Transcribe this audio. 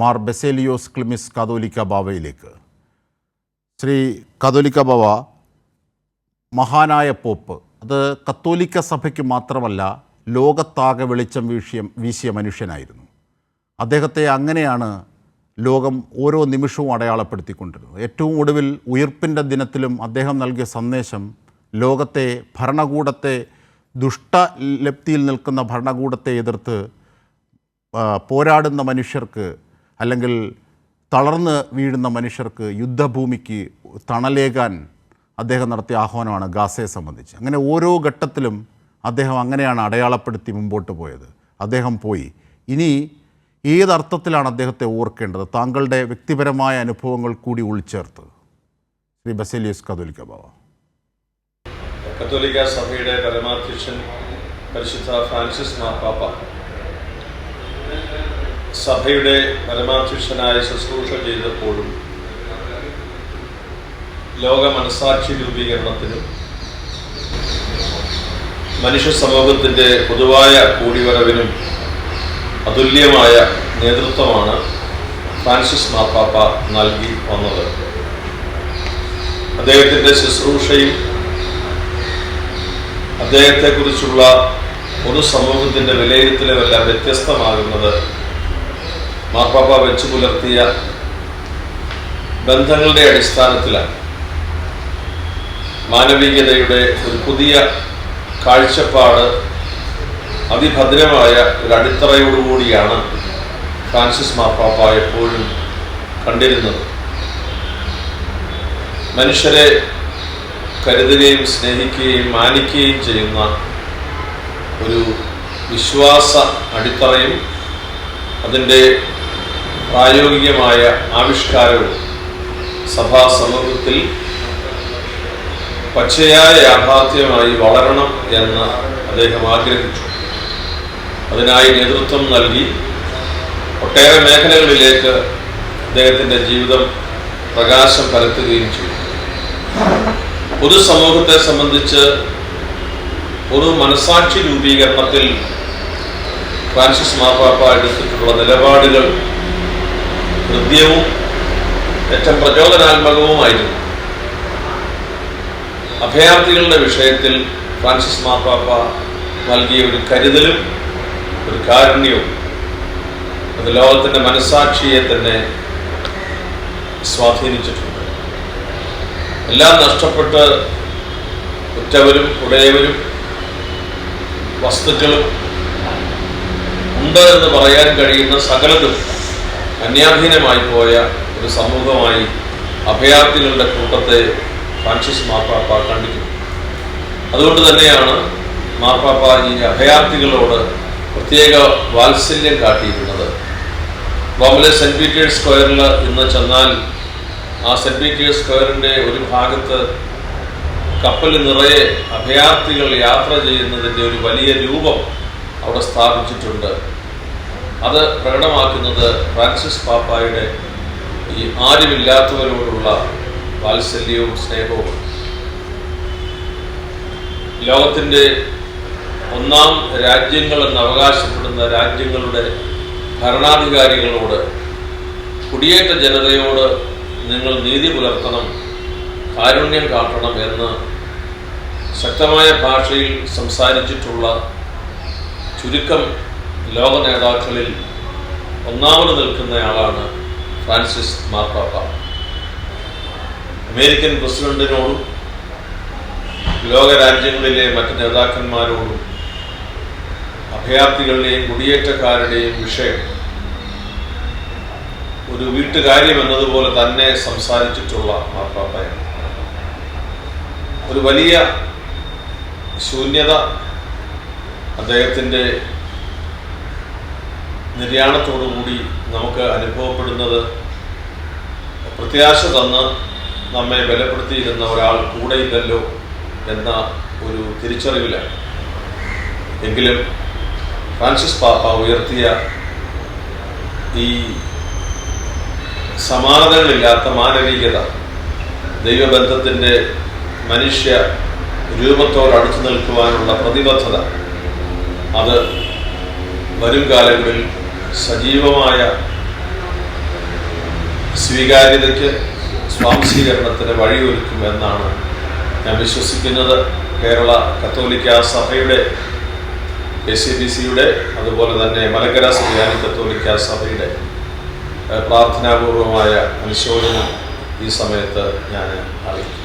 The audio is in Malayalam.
മാർ ബെസേലിയോസ് ക്ലിമിസ് കാതോലിക്ക ബാവയിലേക്ക്. ശ്രീ കാതോലിക്ക ബാവ മഹാനായ പോപ്പ് അത് കത്തോലിക്ക സഭയ്ക്ക് മാത്രമല്ല ലോകത്താകെ വെളിച്ചം വീശിയ വീശിയ മനുഷ്യനായിരുന്നു. അദ്ദേഹത്തെ അങ്ങനെയാണ് ലോകം ഓരോ നിമിഷവും അടയാളപ്പെടുത്തിക്കൊണ്ടിരുന്നത്. ഏറ്റവും ഒടുവിൽ ഉയർപ്പിന്റെ ദിനത്തിലും അദ്ദേഹം നൽകിയ സന്ദേശം ലോകത്തെ ഭരണകൂടത്തെ ദുഷ്ടലപ്തിയിൽ നിൽക്കുന്ന ഭരണകൂടത്തെ എതിർത്ത് പോരാടുന്ന മനുഷ്യർക്ക് അല്ലെങ്കിൽ തളർന്ന് വീഴുന്ന മനുഷ്യർക്ക് യുദ്ധഭൂമിക്ക് തണലേകാൻ അദ്ദേഹം നടത്തിയ ആഹ്വാനമാണ് ഗാസയെ സംബന്ധിച്ച്. അങ്ങനെ ഓരോ ഘട്ടത്തിലും അദ്ദേഹം അങ്ങനെയാണ് അടയാളപ്പെടുത്തി മുമ്പോട്ട് പോയത്. അദ്ദേഹം പോയി. ഇനി ഏതർത്ഥത്തിലാണ് അദ്ദേഹത്തെ ഓർക്കേണ്ടത്? താങ്കളുടെ വ്യക്തിപരമായ അനുഭവങ്ങൾ കൂടി ഉൾച്ചേർത്ത്. ശ്രീ ബസേലിയസ് കത്തോലിക്ക ബാബ കത്തോലിക്ക സഭയുടെ പരമാധ്യക്ഷൻ പരിശുദ്ധ ഫ്രാൻസിസ് മാർപ്പാപ്പ സഭയുടെ പരമാധ്യക്ഷനായി ശുശ്രൂഷ ചെയ്തപ്പോഴും ലോക മനസാക്ഷി രൂപീകരണത്തിനും മനുഷ്യ സമൂഹത്തിന്റെ പൊതുവായ കൂടിവരവിനും അതുല്യമായ നേതൃത്വമാണ് ഫ്രാൻസിസ് മാപ്പാപ്പ നൽകി വന്നത്. അദ്ദേഹത്തിന്റെ ശുശ്രൂഷയും അദ്ദേഹത്തെക്കുറിച്ചുള്ള പൊതു സമൂഹത്തിന്റെ വിലയിരുത്തലുമെല്ലാം വ്യത്യസ്തമാകുന്നത് മാർപ്പാപ്പ വെച്ചു പുലർത്തിയ ബന്ധങ്ങളുടെ അടിസ്ഥാനത്തിലാണ്. മാനവികതയുടെ ഒരു പുതിയ കാഴ്ചപ്പാട് അതിഭദ്രമായ ഒരു അടിത്തറയോടുകൂടിയാണ് ഫ്രാൻസിസ് മാർപ്പാപ്പ എപ്പോഴും കണ്ടിരുന്നത്. മനുഷ്യരെ കരുതുകയും സ്നേഹിക്കുകയും മാനിക്കുകയും ചെയ്യുന്ന ഒരു വിശ്വാസ അടിത്തറയും അതിന്റെ പ്രായോഗികമായ ആവിഷ്കാരവും സഭാ സമൂഹത്തിൽ പച്ചയായ യാഥാർത്ഥ്യമായി വളരണം എന്ന് അദ്ദേഹം ആഗ്രഹിച്ചു. അതിനായി നേതൃത്വം നൽകി ഒട്ടേറെ മേഖലകളിലേക്ക് അദ്ദേഹത്തിന്റെ ജീവിതം പ്രകാശം പരത്തുകയും ചെയ്തു. പൊതുസമൂഹത്തെ സംബന്ധിച്ച് ഒരു മനസാക്ഷി രൂപീകരണത്തിൽ ഫ്രാൻസിസ് മാർപ്പാപ്പ എടുത്തിട്ടുള്ള നിലപാടുകൾ ഹൃദ്യവും ഏറ്റവും പ്രചോദനാത്മകവുമായിരുന്നു. അഭയാർത്ഥികളുടെ വിഷയത്തിൽ ഫ്രാൻസിസ് മാപ്പാപ്പ നൽകിയ ഒരു കരുതലും ഒരു കാരുണ്യവും അത് ലോകത്തിന്റെ മനസാക്ഷിയെ തന്നെ സ്വാധീനിച്ചിട്ടുണ്ട്. എല്ലാം നഷ്ടപ്പെട്ട് ഉറ്റവരും ഉടയവരും വസ്തുക്കളും ഉണ്ട് എന്ന് പറയാൻ കഴിയുന്ന സകലതും അന്യാധീനമായി പോയ ഒരു സമൂഹമായി അഭയാർത്ഥികളുടെ കൂട്ടത്തെ ഫ്രാൻസിസ് മാർപ്പാപ്പ കണ്ടിരുന്നു. അതുകൊണ്ട് തന്നെയാണ് മാർപ്പാപ്പ ഈ അഭയാർത്ഥികളോട് പ്രത്യേക വാത്സല്യം കാട്ടിയിരുന്നത്. ബോംബെ സെന്റ് പീറ്റേഴ്സ് സ്ക്വയറിൽ ഇന്ന് ചെന്നാൽ ആ സെന്റ് പീറ്റേഴ്സ് സ്ക്വയറിന്റെ ഒരു ഭാഗത്ത് കപ്പൽ നിറയെ അഭയാർത്ഥികൾ യാത്ര ചെയ്യുന്നതിന്റെ ഒരു വലിയ രൂപം അവിടെ സ്ഥാപിച്ചിട്ടുണ്ട്. അത് പ്രകടമാക്കുന്നത് ഫ്രാൻസിസ് പാപ്പായുടെ ഈ ആരുമില്ലാത്തവരോടുള്ള വാത്സല്യവും സ്നേഹവും ലോകത്തിന്റെ ഒന്നാം രാജ്യങ്ങൾ എന്ന് അവകാശപ്പെടുന്ന രാജ്യങ്ങളുടെ ഭരണാധികാരികളോട് കുടിയേറ്റ ജനതയോട് നിങ്ങൾ നീതി പുലർത്തണം കാരുണ്യം കാട്ടണം എന്ന് ശക്തമായ ഭാഷയിൽ സംസാരിച്ചിട്ടുള്ള ചുരുക്കം ലോക നേതാക്കളിൽ ഒന്നാമത് നിൽക്കുന്നയാളാണ് ഫ്രാൻസിസ് മാർപ്പാപ്പ. അമേരിക്കൻ പ്രസിഡന്റിനോടും ലോകരാജ്യങ്ങളിലെ മറ്റ് നേതാക്കന്മാരോടും അഭയാർത്ഥികളുടെയും കുടിയേറ്റക്കാരുടെയും വിഷയം ഒരു വീട്ടുകാര്യം എന്നതുപോലെ തന്നെ സംസാരിച്ചിട്ടുള്ള മാർപ്പാപ്പയാണ്. ഒരു വലിയ ശൂന്യത അദ്ദേഹത്തിന്റെ നിര്യാണത്തോടുകൂടി നമുക്ക് അനുഭവപ്പെടുന്നത് പ്രത്യാശ തന്ന് നമ്മെ ബലപ്പെടുത്തിയിരുന്ന ഒരാൾ കൂടെ ഇല്ലല്ലോ എന്ന ഒരു തിരിച്ചറിവിലാണ്. എങ്കിലും ഫ്രാൻസിസ് പാപ്പ ഉയർത്തിയ ഈ സമാനതകളില്ലാത്ത മാനവികത ദൈവബന്ധത്തിന്റെ മനുഷ്യ രൂപത്തോട് അടുത്തു നിൽക്കുവാനുള്ള പ്രതിബദ്ധത അത് വരും കാലങ്ങളിൽ സജീവമായ സ്വീകാര്യതയ്ക്ക് സ്വാംശീകരണത്തിന് വഴിയൊരുക്കുമെന്നാണ് ഞാൻ വിശ്വസിക്കുന്നത്. കേരള കത്തോലിക്ക സഭയുടെ കെ സി ബി സിയുടെ അതുപോലെ തന്നെ മലക്കര സുറിയാനി കത്തോലിക്ക സഭയുടെ പ്രാർത്ഥനാപൂർവമായ അനുശോചനം ഈ സമയത്ത് ഞാൻ അറിയിക്കും